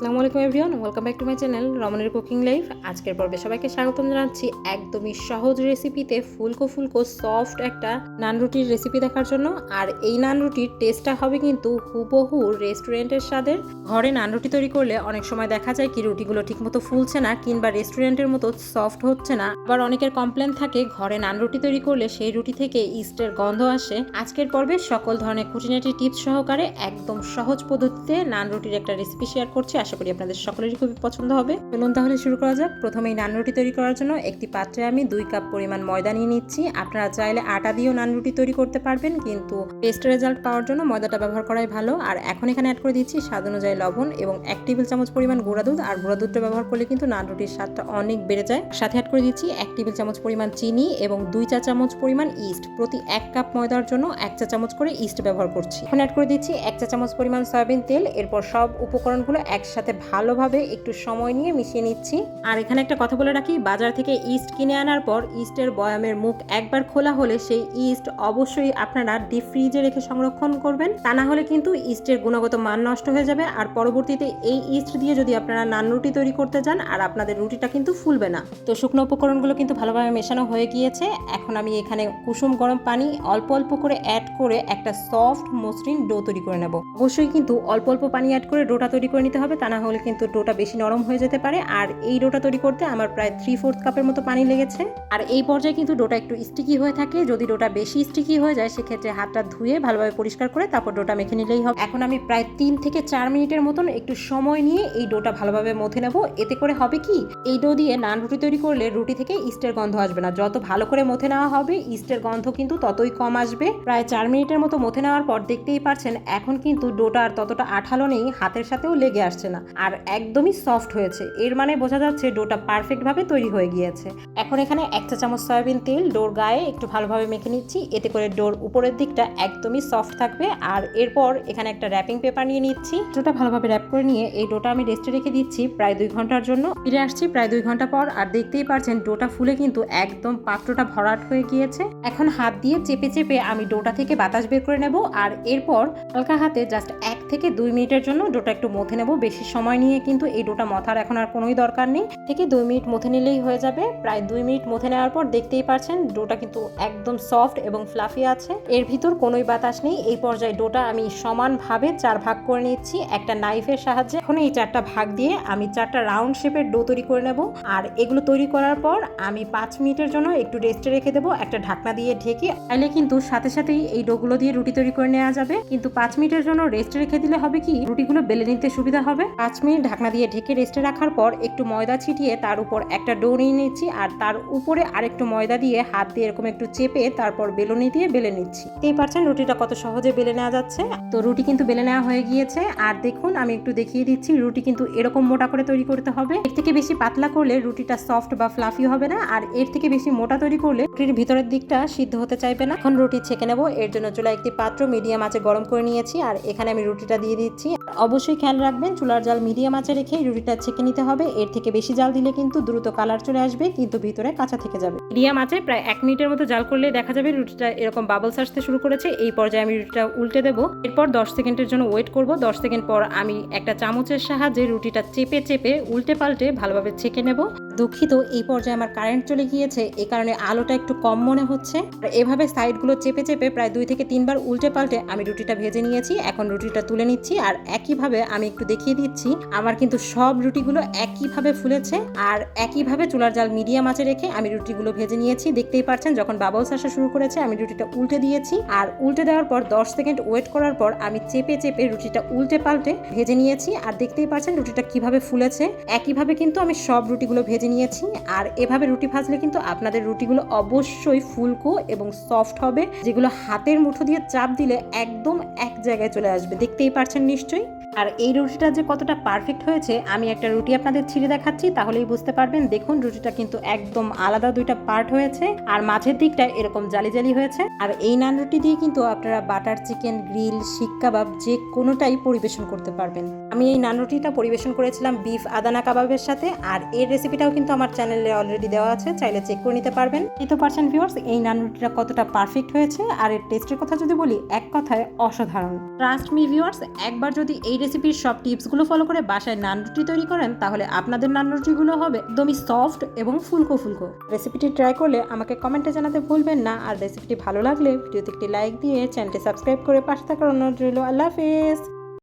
আসসালামু আলাইকুম everyone welcome back to my channel রমনের cooking life আজকের পর্বে সবাইকে স্বাগতম জানাচ্ছি একদমই সহজ রেসিপিতে ফুলকো ফুলকো সফট একটা নান রুটির রেসিপি দেখার জন্য। আর এই নান রুটির টেস্টটা হবে কিন্তু হুবহু রেস্টুরেন্টের স্বাদের। ঘরে নান রুটি তৈরি করলে অনেক সময় দেখা যায় কি রুটিগুলো ঠিকমতো ফুলছে না, কিংবা রেস্টুরেন্টের মতো সফট হচ্ছে না। আবার অনেকের কমপ্লেন থাকে, ঘরে নান রুটি তৈরি করলে সেই রুটি থেকে ইস্টের গন্ধ আসে। আজকের পর্বে সকল ধরনের খুঁটিনাটি টিপস সহকারে একদম সহজ পদ্ধতিতে নান রুটির একটা রেসিপি শেয়ার করছি। আশা করি আপনাদের সকলেরই খুবই পছন্দ হবে। চলুন তাহলে শুরু করা যাক। প্রথমেই নান রুটি তৈরি করার জন্য একটি পাত্রে আমি দুই কাপ পরিমাণ ময়দা নিয়ে নিচ্ছি। আপনারা চাইলে আটা দিয়েও নান রুটি তৈরি করতে পারবেন, কিন্তু বেস্ট রেজাল্ট পাওয়ার জন্য ময়দাটা ব্যবহার করাই ভালো। আর এখন এখানে অ্যাড করে দিচ্ছি স্বাদ অনুযায়ী লবণ এবং এক টেবিল চামচ পরিমাণ গুঁড়া দুধ। আর গুঁড়া দুধটা ব্যবহার করলে কিন্তু নান রুটির স্বাদটা অনেক বেড়ে যায়। সাথে অ্যাড করে দিচ্ছি এক টেবিল চামচ পরিমাণ চিনি এবং দুই চা চামচ পরিমাণ ইস্ট। প্রতি এক কাপ ময়দার জন্য এক চা চামচ করে ইস্ট ব্যবহার করছি। এখন অ্যাড করে দিচ্ছি এক চা চামচ পরিমাণ সয়াবিন তেল। এরপর সব উপকরণগুলো একসাথে ভালোভাবে একটু সময় নিয়ে মিশিয়ে নিচ্ছি। আর এখানে একটা কথা বলে রাখি, বাজার থেকে ইস্ট কিনে আনার পর ইস্টের বয়ামের মুখ একবার খোলা হলে সেই ইস্ট অবশ্যই আপনারা ডিপ ফ্রিজে রেখে সংরক্ষণ করবেন। তা না হলে কিন্তু ইস্টের গুণগত মান নষ্ট হয়ে যাবে। আর পরবর্তীতে এই ইস্ট দিয়ে যদি আপনারা নান রুটি তৈরি করতে যান, আর আপনাদের রুটিটা কিন্তু ফুলবে না। তো শুকনো উপকরণগুলো কিন্তু ভালোভাবে মেশানো হয়ে গিয়েছে। এখন আমি এখানে কুসুম গরম পানি অল্প অল্প করে অ্যাড করে একটা সফট মসৃণ ডো তৈরি করে নেব। অবশ্যই কিন্তু অল্প অল্প পানি অ্যাড করে ডোটা তৈরি করে নিতে হবে, তা না হলে কিন্তু ডোটা বেশি নরম হয়ে যেতে পারে। আর এই ডোটা তৈরি করতে আমার প্রায় থ্রি ফোর্থ কাপের মতো পানি লেগেছে। আর এই পর্যায়ে কিন্তু ডোটা একটু স্টিকি হয়ে থাকে। যদি ডোটা বেশি স্টিকি হয়ে যায়, সেক্ষেত্রে হাতটা ধুয়ে ভালোভাবে পরিষ্কার করে তারপর ডোটা মেখে নিলেই হবে। এখন আমি প্রায় তিন থেকে চার মিনিটের মতন একটু সময় নিয়ে এই ডোটা ভালোভাবে মথে নেব। এতে করে হবে কি, এই ডো দিয়ে নান রুটি তৈরি করলে রুটি থেকে ইস্টের গন্ধ আসবে না। যত ভালো করে মথে নেওয়া হবে, ইস্টের গন্ধ কিন্তু ততই কম আসবে। প্রায় চার মিনিটের মতো মথে নেওয়ার পর দেখতেই পারছেন, এখন কিন্তু ডোটা আর ততটা আঠালো নেই, হাতের সাথেও লেগে আসছে না। আর একদমই সফট হয়েছে। এর মানে বোঝা যাচ্ছে ডোটা পারফেক্টভাবে তৈরি হয়ে গিয়েছে। এখন এখানে এক চা চামচ সয়াবিন তেল, ডোর গায়ে একটু ভালোভাবে মেখে নিচ্ছি। এতে করে ডোর উপরের দিকটা একদমই সফট থাকবে। আর এরপর এখানে একটা র্যাপিং পেপার নিয়ে নিচ্ছি। ডোটা ভালোভাবে র্যাপ করে নিয়ে এই ডোটা আমি রেস্টে রেখে দিচ্ছি প্রায় দুই ঘণ্টার জন্য। ফিরে আসছি প্রায় দুই ঘণ্টা পর। আর দেখতেই পারছেন ডোটা ফুলে কিন্তু একদম পাত্রটা ভরাট হয়ে গিয়েছে। এখন হাত দিয়ে চেপে চেপে আমি ডোটা থেকে বাতাস বের করে নেব। আর এরপর হালকা হাতে জাস্ট এক থেকে দুই মিনিটের জন্য ডোটা একটু মথে নেব। বেশি সময় নিয়ে কিন্তু এই ডোটা মথার এখন আর কোনোই দরকার নেই। থেকে দুই মিনিট মথে নিলেই হয়ে যাবে। প্রায় দুই মিনিট মথে নেওয়ার পর দেখতেই পারছেন ডোটা কিন্তু একদম সফট এবং ফ্লাফি আছে। এর ভিতর কোনোই বাতাস নেই। এই পর্যায়ে ডোটা আমি সমানভাবে চার ভাগ করে নিচ্ছি, একটা নাইফের সাহায্যে। এখন এই চারটা ভাগ দিয়ে আমি চারটা রাউন্ড শেপের ডো তৈরি করে নেব। আর এগুলো তৈরি করার পর আমি পাঁচ মিনিটের জন্য একটু রেস্টে রেখে দেবো, একটা ঢাকনা দিয়ে ঢেকে। তাহলে কিন্তু সাথে সাথেই এই ডোগুলো দিয়ে রুটি তৈরি করে নেওয়া যাবে। কিন্তু পাঁচ মিনিটের জন্য রেস্টে রেখে দিলে হবে কি? রুটিগুলো বেলে নিতে সুবিধা হবে। পাঁচ মিনিট ঢাকনা দিয়ে ঢেকে রেস্টে রাখার পর একটু ময়দা ছিটিয়ে তার উপর একটা ডো নিয়ে নিচ্ছি আর তার উপরে আরেকটু ময়দা দিয়ে হাত দিয়ে এরকম একটু চেপে তারপর বেলুনি দিয়ে বেলে নিচ্ছি। এই পারছেন রুটিটা কত সহজে বেলে নেওয়া যাচ্ছে। তো রুটি কিন্তু বেলে নেওয়া হয়ে গিয়েছে। আর দেখুন আমি একটু দেখিয়ে দিচ্ছি রুটি কিন্তু এরকম মোটা করে তৈরি করতে হবে। এর থেকে বেশি পাতলা করলে রুটিটা সফট বা ফ্লাফি হবে না। আর এর থেকে বেশি মোটা তৈরি করলে রুটির ভিতরের দিকটা সিদ্ধ হতে চাইবে না। এখন রুটি ছেঁকে নেব। এর জন্য চুলা একটি পাত্র মিডিয়াম আঁচে গরম করে নিয়েছি। আর এখানে আমি রুটিটা দিয়ে দিচ্ছি। অবশ্যই খেয়াল রাখবেন, চুলার জাল মিডিয়াম আঁচে রেখে রুটিটা ছেঁকে নিতে হবে। এর থেকে বেশি জাল দিলে কিন্তু দ্রুত কালার চলে আসবে, কিন্তু ভিতরে কাঁচা থেকে যাবে। মিডিয়াম আঁচে প্রায় এক মিনিটের মতো জাল করলে দেখা যাবে রুটিটা এরকম বাবলস আসতে শুরু করেছে। এই পর্যায়ে আমি রুটিটা উল্টে দেবো। এরপর দশ সেকেন্ডের জন্য ওয়েট করব। দশ সেকেন্ড পর আমি একটা চামচের সাহায্যে রুটিটা চেপে চেপে উল্টে পাল্টে ভালোভাবে ছেঁকে নেব। দুঃখিত, এই পর্যায়ে আমার কারেন্ট চলে গিয়েছে এই কারণে আলোটা একটু কম মনে হচ্ছে। আর এভাবে সাইডগুলো চেপে চেপে প্রায় দুই থেকে তিনবার উল্টে পাল্টে আমি রুটিটা ভেজে নিয়েছি, এখন রুটিটা তুলে নিচ্ছি আর একইভাবে আমি একটু দেখিয়ে দিচ্ছি, আমার কিন্তু সব রুটিগুলো একইভাবে ফুলেছে আর একইভাবে চুলার জাল মিডিয়াম আঁচে রেখে আমি রুটিগুলো ভেজে নিয়েছি। দেখতেই পাচ্ছেন, যখন বাবলস আসা শুরু করেছে, আমি রুটিটা উল্টে দিয়েছি আর উল্টে দেওয়ার পর দশ সেকেন্ড ওয়েট করার পর আমি চেপে চেপে রুটিটা উল্টে পাল্টে ভেজে নিয়েছি আর দেখতেই পাচ্ছেন রুটিটা কীভাবে ফুলেছে। একইভাবে কিন্তু আমি সব রুটিগুলো ভেজে নিয়েছি। আর এভাবে রুটি ভাজলে কিন্তু আপনাদের রুটিগুলো অবশ্যই ফুলকো এবং সফট হবে। যেগুলো হাতের মুঠো দিয়ে চাপ দিলে একদম এক জায়গায় চলে আসবে। দেখতেই পারছেন নিশ্চয়ই? আর এই রুটিটা যে কতটা পারফেক্ট হয়েছে, আমি একটা রুটি আপনাদের ছিঁড়ে দেখাচ্ছি, তাহলেই বুঝতে পারবেন। দেখুন, রুটিটা কিন্তু একদম আলাদা দুইটা পার্ট হয়েছে, আর মাঝের দিকটা এরকম জালি জালি হয়েছে। আর এই নান রুটি দিয়ে কিন্তু আপনারা বাটার চিকেন গ্রিল শিক কাবাব যে কোনোটাই পরিবেশন করতে পারবেন। আমি এই নান রুটিটা পরিবেশন করেছিলাম বিফ আদানা কাবাবের সাথে, আর এর রেসিপিটাও কিন্তু আমার চ্যানেলে অলরেডি দেওয়া আছে, চাইলে চেক করে নিতে পারবেন। এই তো পারছেন ভিউয়ার্স এই নান রুটিটা কতটা পারফেক্ট হয়েছে, আর এর টেস্টের কথা যদি বলি, এক কথায় অসাধারণ। ট্রাস্ট মি ভিউয়ার্স একবার যদি এই রেসিপির সব টিপসগুলো ফলো করে বাসায় নান রুটি তৈরি করেন, তাহলে আপনাদের নান রুটিগুলো হবে একদমই সফট এবং ফুলকো ফুলকো। রেসিপিটি ট্রাই করলে আমাকে কমেন্টে জানাতে ভুলবেন না, আর রেসিপিটি ভালো লাগলে ভিডিওতে একটি লাইক দিয়ে চ্যানেলটি সাবস্ক্রাইব করে পাশে থাকার অনুরোধ রইল। আল্লাহ হাফেজ।